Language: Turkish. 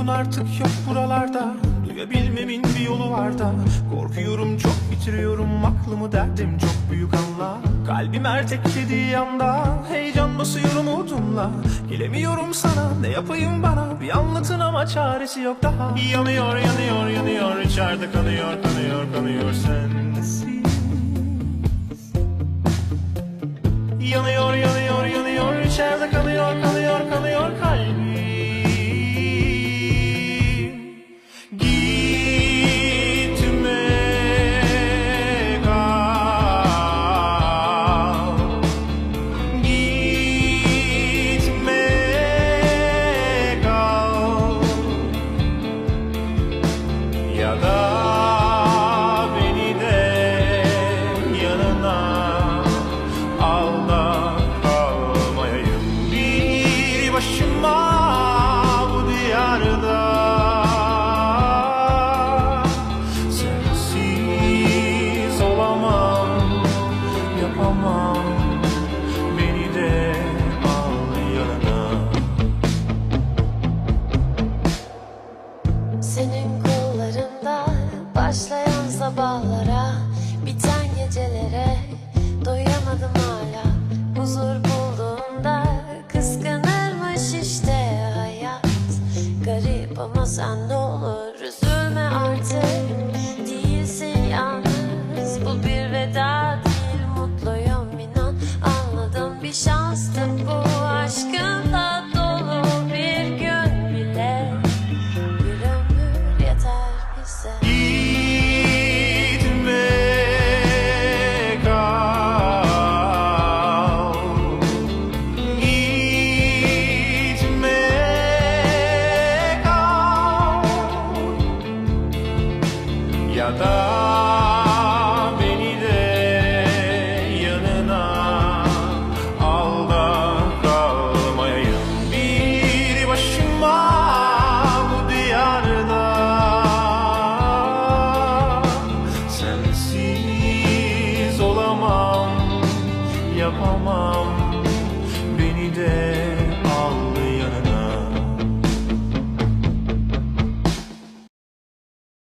artık yok buralarda. Duyabilmemin bir yolu var da. Korkuyorum çok bitiriyorum. Aklımı derdim çok büyük Allah. Kalbim erteklediği anda Heyecan basıyor umudumla. Gelemiyorum sana ne yapayım bana? Bir anlatın ama çaresi yok daha. Yanıyor yanıyor yanıyor. İçeride kanıyor kanıyor kanıyor sensiz. Yanıyor yanıyor yanıyor. İçeride kanıyor kanıyor Senin kollarında başlayan sabahlara Biten gecelere doyamadım hala. Huzur bulduğumda kıskanırmış işte hayat. Garip ama sen ne olur da beni de yanına al da bir başıma bu diyarda Sensiz olamam yapamam